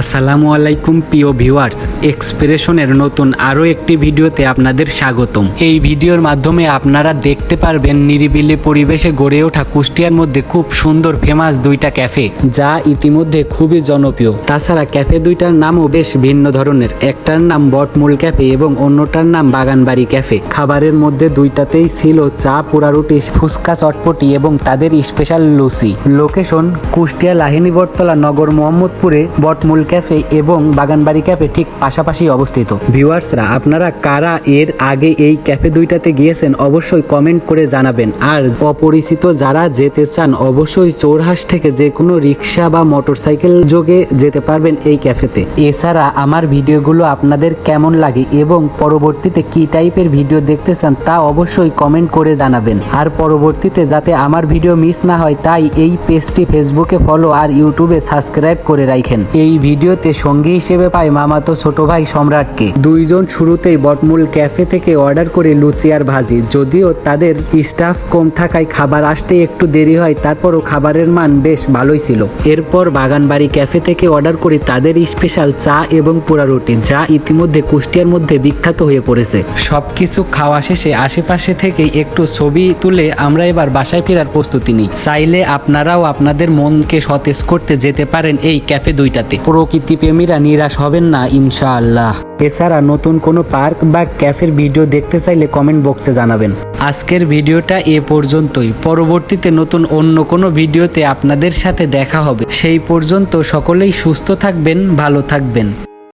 আসসালামু আলাইকুম প্রিয় ভিউয়ার্স, এক্সপ্রেশনের নতুন আরও একটি ভিডিওতে আপনাদের স্বাগতম। এই ভিডিওর মাধ্যমে আপনারা দেখতে পারবেন নিরিবিলি পরিবেশে গড়ে ওঠা কুষ্টিয়ার মধ্যে খুব সুন্দর ফেমাস দুইটা ক্যাফে, যা ইতিমধ্যে খুবই জনপ্রিয়। তাছাড়া ক্যাফে দুইটার নামও বেশ ভিন্ন ধরনের। একটার নাম বটমূল ক্যাফে এবং অন্যটার নাম বাগানবাড়ি ক্যাফে। খাবারের মধ্যে দুইটাতেই ছিল চা, পোড়া রুটি, ফুচকা, চটপটি এবং তাদের স্পেশাল লুচি। লোকেশন কুষ্টিয়া লাহিনী বটতলা নগর মোহাম্মদপুরে বটমূল ক্যাফে এবং বাগানবাড়ি ক্যাফে ঠিক পাশাপাশি অবস্থিত। ভিউয়ার্সরা, আপনারা কারা এর আগে এই ক্যাফে দুইটাতে গিয়েছেন অবশ্যই কমেন্ট করে জানাবেন। আর অপরিচিত যারা যেতে চান, অবশ্যই চৌরহাস থেকে যে কোনো রিক্সা বা মোটরসাইকেল যোগে যেতে পারবেন এই ক্যাফেতে। এছাড়া আমার ভিডিওগুলো আপনাদের কেমন লাগে এবং পরবর্তীতে কি টাইপের ভিডিও দেখতে চান তা অবশ্যই কমেন্ট করে জানাবেন। আর পরবর্তীতে যাতে আমার ভিডিও মিস না হয়, তাই এই পেজটি ফেসবুকে ফলো আর ইউটিউবে সাবস্ক্রাইব করে রাখেন। এই ভিডিওতে সঙ্গী হিসেবে পাই মামাতো ছোট ভাই সম্রাটকে। দুইজন শুরুতেই বটমূল ক্যাফে থেকে অর্ডার করে লুচি আর ভাজি। যদিও তাদের স্টাফ কম থাকায় খাবার আসতে একটু দেরি হয়, তারপরও খাবারের মান বেশ ভালোই ছিল। এরপর বাগানবাড়ি ক্যাফে থেকে অর্ডার করি তাদের স্পেশাল চা এবং পোড়া রুটি, যা ইতিমধ্যে কুষ্টিয়ার মধ্যে বিখ্যাত হয়ে পড়েছে। সবকিছু খাওয়া শেষে আশেপাশে থেকে একটু ছবি তুলে আমরা এবার বাসায় ফেরার প্রস্তুতি নিই। চাইলে আপনারাও আপনাদের মনকে সতেজ করতে যেতে পারেন এই ক্যাফে দুইটাতে। প্রকৃতি প্রেমীরা নিরাশ হবেন না, ইনশাআল্লাহ। এছাড়া নতুন কোনো পার্ক বা ক্যাফের ভিডিও দেখতে চাইলে কমেন্ট বক্সে জানাবেন। আজকের ভিডিওটা এ পর্যন্তই। পরবর্তীতে নতুন অন্য কোনো ভিডিওতে আপনাদের সাথে দেখা হবে। সেই পর্যন্ত সকলেই সুস্থ থাকবেন, ভালো থাকবেন।